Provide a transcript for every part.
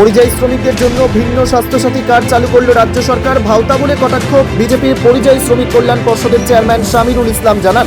পরিযায়ী শ্রমিকদের জন্য ভিন্ন স্বাস্থ্যসাথী কার্ড চালু করল রাজ্য সরকার। ভাওতা বলে কটাক্ষ, বিজেপির পরিযায়ী শ্রমিক কল্যাণ পর্ষদের চেয়ারম্যান শামিরুল ইসলাম জানান,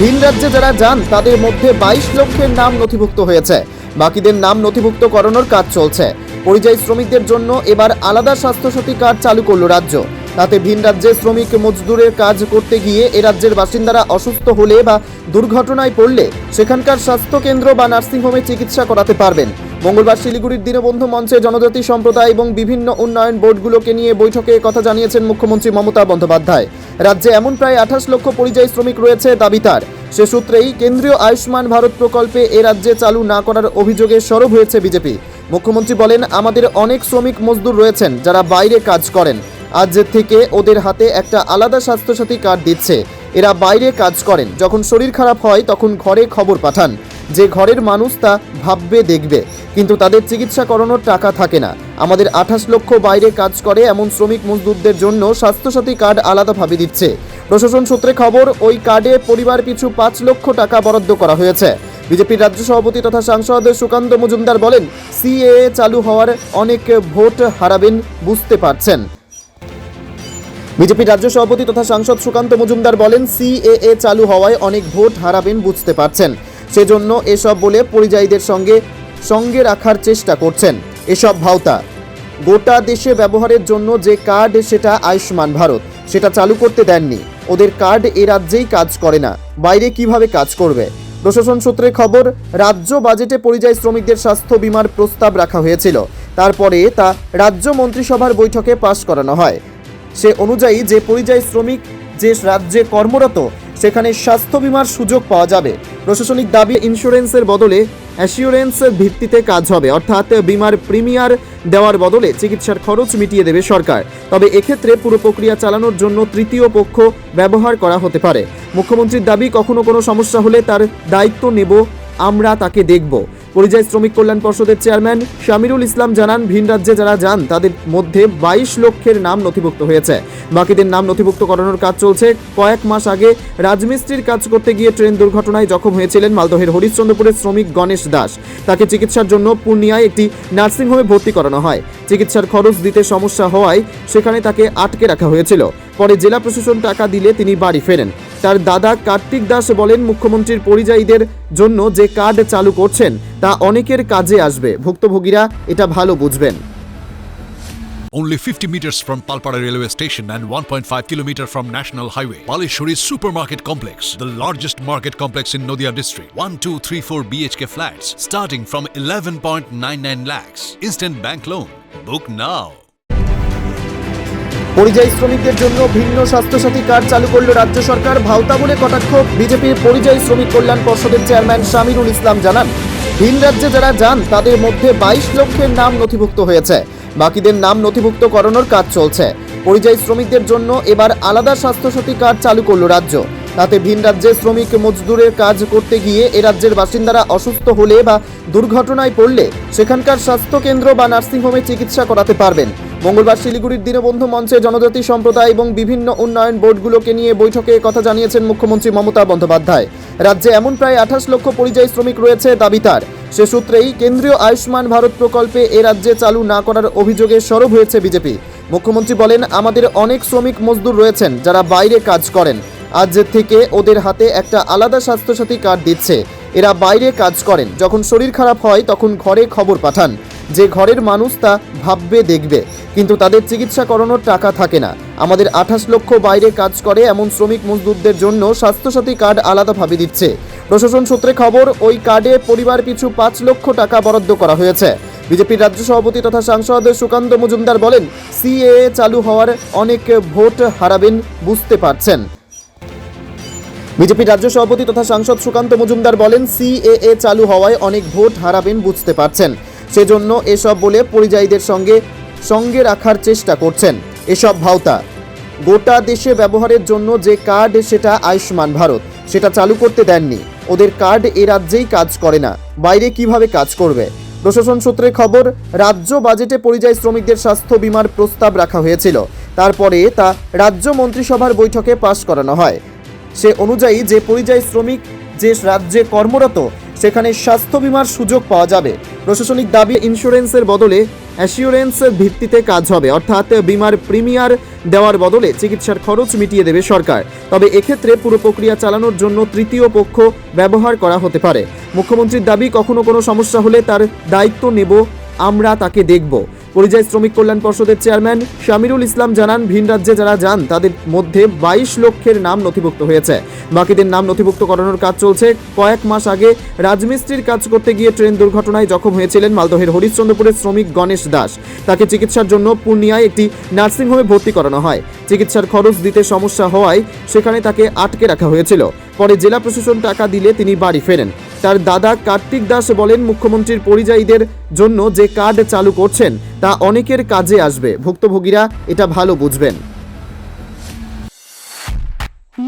ভিন রাজ্যে যারা যান, তাদের মধ্যে বাইশ লক্ষের নাম নথিভুক্ত হয়েছে। বাকিদের নাম নথিভুক্ত করানোর কাজ চলছে। পরিযায়ী শ্রমিকদের জন্য এবার আলাদা স্বাস্থ্যসাথী কার্ড চালু করল রাজ্য। তাতে ভিন রাজ্যে শ্রমিক মজদুরের কাজ করতে গিয়ে এ রাজ্যের বাসিন্দারা অসুস্থ হলে বা দুর্ঘটনায় পড়লে সেখানকার স্বাস্থ্যকেন্দ্র বা নার্সিংহোমে চিকিৎসা করাতে পারবেন। মঙ্গলবার শিলিগুড়ির দীনবন্ধু মঞ্চে জনজাতি সম্প্রদায় এবং বিভিন্ন উন্নয়ন বোর্ডগুলোকে নিয়ে বৈঠকে কথা জানিয়েছেন মুখ্যমন্ত্রী মমতা বন্দ্যোপাধ্যায়। রাজ্যে এমন প্রায় আঠাশ লক্ষ পরিযায়ী শ্রমিক রয়েছে দাবি তার। সে সূত্রেই কেন্দ্রীয় আয়ুষ্মান ভারত প্রকল্পে এ রাজ্যে চালু না করার অভিযোগে সরব হয়েছে বিজেপি। মুখ্যমন্ত্রী বলেন, আমাদের অনেক শ্রমিক মজদুর রয়েছেন যারা বাইরে কাজ করেন। আজ থেকে ওদের হাতে একটা আলাদা স্বাস্থ্যসাথী কার্ড দিচ্ছে। এরা বাইরে কাজ করেন। যখন শরীর খারাপ হয়, তখন ঘরে খবর পাঠান। যে ঘরের মানুষ তা ভাববে, দেখবে। কিন্তু তাদের চিকিৎসা করানোর টাকা থাকে না। আমাদের আঠাশ লক্ষ বাইরে কাজ করে এমন শ্রমিক মজদুরদের জন্য স্বাস্থ্যসাথী কার্ড আলাদাভাবে দিচ্ছে। প্রশাসন সূত্রে খবর, ওই কার্ডে পরিবার পিছু পাঁচ লক্ষ টাকা বরাদ্দ করা হয়েছে। বিজেপির রাজ্য সভাপতি তথা সাংসদ সুকান্ত মজুমদার বলেন, সিএএ চালু হওয়ার অনেক ভোট হারাবেন, বুঝতে পারছেন। বিজেপির রাজ্য সভাপতি তথা সাংসদ সুকান্ত মজুমদার বলেন, সিএএ চালু হওয়ায় অনেক ভোট হারাবেন, বুঝতে পারছেন। সেজন্য এসব বলে পরিযায়ীদের সঙ্গে সঙ্গে রাখার চেষ্টা করছেন। এসব ভাওতা, গোটা দেশে ব্যবহারের জন্য যে কার্ড সেটা আয়ুষ্মান ভারত, সেটা চালু করতে দেননি। ওদের কার্ড এ রাজ্যেই কাজ করে না। বাইরে কীভাবে কাজ করবে? প্রশাসন সূত্রে খবর, রাজ্য বাজেটে পরিযায়ী শ্রমিকদের স্বাস্থ্য বিমার প্রস্তাব রাখা হয়েছিল। তারপরে তা রাজ্য মন্ত্রিসভার বৈঠকে পাশ করানো হয়। সে অনুযায়ী যে পরিযায়ী শ্রমিক, যে রাজ্যে কর্মরত সেখানে স্বাস্থ্য বিমার সুযোগ পাওয়া যাবে। প্রশাসনিক দাবি, ইন্স্যুরেন্সের বদলে অ্যাসিওরেন্সের ভিত্তিতে কাজ হবে। অর্থাৎ বিমার প্রিমিয়ার দেওয়ার বদলে চিকিৎসার খরচ মিটিয়ে দেবে সরকার। তবে এক্ষেত্রে পুরো প্রক্রিয়া চালানোর জন্য তৃতীয় পক্ষ ব্যবহার করা হতে পারে। মুখ্যমন্ত্রীর দাবি, কখনো কোনো সমস্যা হলে তার দায়িত্ব নেব, আমরা তাকে দেখব। পরিযায়ী শ্রমিক কল্যাণ পর্ষদের চেয়ারম্যান শামিরুল ইসলাম জানান, ভিন রাজ্যে যারা যান, তাদের মধ্যে বাইশ লক্ষের নাম নথিভুক্ত হয়েছে। বাকিদের নাম নথিভুক্ত করানোর কাজ চলছে। কয়েক মাস আগে রাজমিস্ত্রির কাজ করতে গিয়ে ট্রেন দুর্ঘটনায় জখম হয়েছিলেন মালদহের হরিশ্চন্দ্রপুরের শ্রমিক গণেশ দাস। তাকে চিকিৎসার জন্য পূর্ণিয়ায় একটি নার্সিংহোমে ভর্তি করানো হয়। চিকিৎসার খরচ দিতে সমস্যা হওয়ায় সেখানে তাকে আটকে রাখা হয়েছিল। পরে জেলা প্রশাসন টাকা দিলে তিনি বাড়ি ফেরেন। তার দাদা কার্তিক দাস বলেন মুখ্যমন্ত্রীর পরিযায়ীদের জন্য যে কার্ড চালু করছেন তা অনেকের কাজে আসবে ভুক্তভোগীরা এটা ভালো বুঝবেন Only 50 meters from Palpara railway station and 1.5 kilometer from National Highway. Palishuri Supermarket Complex, the largest market complex in Noida district. 1, 2, 3, 4 BHK flats starting from 11.99 lakhs. Instant bank loan. Book now. পরিযায়ী শ্রমিকদের জন্য ভিন্ন Swasthya Sathi card চালু করল রাজ্য সরকার। ভাওতা বলে কটাক্ষ, বিজেপির পরিযায়ী শ্রমিক কল্যাণ পর্ষদের চেয়ারম্যান শামিরুল ইসলাম জানান, ভিন রাজ্যে যারা যান, তাদের মধ্যে বাইশ লক্ষের নাম নথিভুক্ত হয়েছে। বাকিদের নাম নথিভুক্ত করানোর কাজ চলছে। পরিযায়ী শ্রমিকদের জন্য এবার আলাদা স্বাস্থ্যসাথী কার্ড চালু করল রাজ্য। তাতে ভিন রাজ্যে শ্রমিক মজদুরের কাজ করতে গিয়ে এ রাজ্যের বাসিন্দারা অসুস্থ হলে বা দুর্ঘটনায় পড়লে সেখানকার স্বাস্থ্যকেন্দ্র বা নার্সিংহোমে চিকিৎসা করাতে পারবেন। মঙ্গলবার শিলিগুড়ির দীনবন্ধু মঞ্চে জনজাতি সম্প্রদায় এবং বিভিন্ন উন্নয়ন বোর্ডগুলোকে নিয়ে বৈঠকে কথা জানিয়েছেন মুখ্যমন্ত্রী মমতা বন্দ্যোপাধ্যায়। রাজ্যে এমন প্রায় আঠাশ লক্ষ পরিযায়ী শ্রমিক রয়েছে দাবি তার। সে সূত্রেই কেন্দ্রীয় আয়ুষ্মান ভারত প্রকল্পে এ রাজ্যে চালু না করার অভিযোগে সরব হয়েছে বিজেপি। মুখ্যমন্ত্রী বলেন, আমাদের অনেক শ্রমিক মজদুর রয়েছেন যারা বাইরে কাজ করেন। আজ থেকে ওদের হাতে একটা আলাদা স্বাস্থ্যসাথী কার্ড দিচ্ছে। এরা বাইরে কাজ করেন। যখন শরীর খারাপ হয়, তখন ঘরে খবর পাঠান। যে ঘরের মানুষ তা ভাববে, দেখবে। কিন্তু তাদের চিকিৎসা করানোর টাকা থাকে না। আমাদের আঠাশ লক্ষ বাইরে কাজ করে এমন শ্রমিক মজদুরদের জন্য স্বাস্থ্যসাথী কার্ড আলাদাভাবে দিচ্ছে। প্রশাসন সূত্রে খবর, ওই কার্ডে পরিবার পিছু পাঁচ লক্ষ টাকা বরাদ্দ করা হয়েছে। বিজেপির রাজ্য সভাপতি তথা সাংসদ সুকান্ত মজুমদার বলেন, সিএএ চালু হওয়ার অনেক ভোট হারাবেন, বুঝতে পারছেন। বিজেপির রাজ্য সভাপতি তথা সাংসদ সুকান্ত মজুমদার বলেন, সিএএ চালু হওয়ায় অনেক ভোট হারাবেন, বুঝতে পারছেন। সেজন্য এসব বলে পরিযায়ীদের সঙ্গে সঙ্গে রাখার চেষ্টা করছেন। এসব ভাওতা, গোটা দেশে ব্যবহারের জন্য যে কার্ড, সেটা আয়ুষ্মান ভারত। সেটা চালু করতে দেননি। ওদের কার্ড এ রাজ্যেই কাজ করে না। বাইরে কীভাবে কাজ করবে? প্রশাসন সূত্রে খবর, রাজ্য বাজেটে পরিযায়ী শ্রমিকদের স্বাস্থ্য বিমার প্রস্তাব রাখা হয়েছিল। তারপরে তা রাজ্য মন্ত্রিসভার বৈঠকে পাশ করানো হয়। সে অনুযায়ী যে পরিযায়ী শ্রমিক, যে রাজ্যে কর্মরত সেখানে স্বাস্থ্য বিমার সুযোগ পাওয়া যাবে। প্রশাসনিক দাবি, ইন্স্যুরেন্সের বদলে অ্যাসিওরেন্সের ভিত্তিতে কাজ হবে। অর্থাৎ বিমার প্রিমিয়ার দেওয়ার বদলে চিকিৎসার খরচ মিটিয়ে দেবে সরকার। তবে এক্ষেত্রে পুরো প্রক্রিয়া চালানোর জন্য তৃতীয় পক্ষ ব্যবহার করা হতে পারে। মুখ্যমন্ত্রীর দাবি, কখনো কোনো সমস্যা হলে তার দায়িত্ব নেব, আমরা তাকে দেখব। পরিযায়ী শ্রমিক কল্যাণ পর্ষদের চেয়ারম্যান শামিরুল ইসলাম জানান, ভিন রাজ্যে যারা যান, তাদের মধ্যে বাইশ লক্ষের নাম নথিভুক্ত হয়েছে। বাকিদের নাম নথিভুক্ত করানোর কাজ চলছে। কয়েক মাস আগে রাজমিস্ত্রির কাজ করতে গিয়ে ট্রেন দুর্ঘটনায় জখম হয়েছিলেন মালদহের হরিশ্চন্দ্রপুরের শ্রমিক গণেশ দাস। তাকে চিকিৎসার জন্য পূর্ণিয়ায় একটি নার্সিংহোমে ভর্তি করানো হয়। চিকিৎসার খরচ দিতে সমস্যা হওয়ায় সেখানে তাকে আটকে রাখা হয়েছিল। পরে জেলা প্রশাসন টাকা দিলে তিনি বাড়ি ফেরেন। তার দাদা কার্তিক দাস বলেন, মুখ্যমন্ত্রীর পরিযায়ীদের জন্য যে কার্ড চালু করছেন, তা অনেকের কাজে আসবে। ভুক্তভোগীরা এটা ভালো বুঝবেন।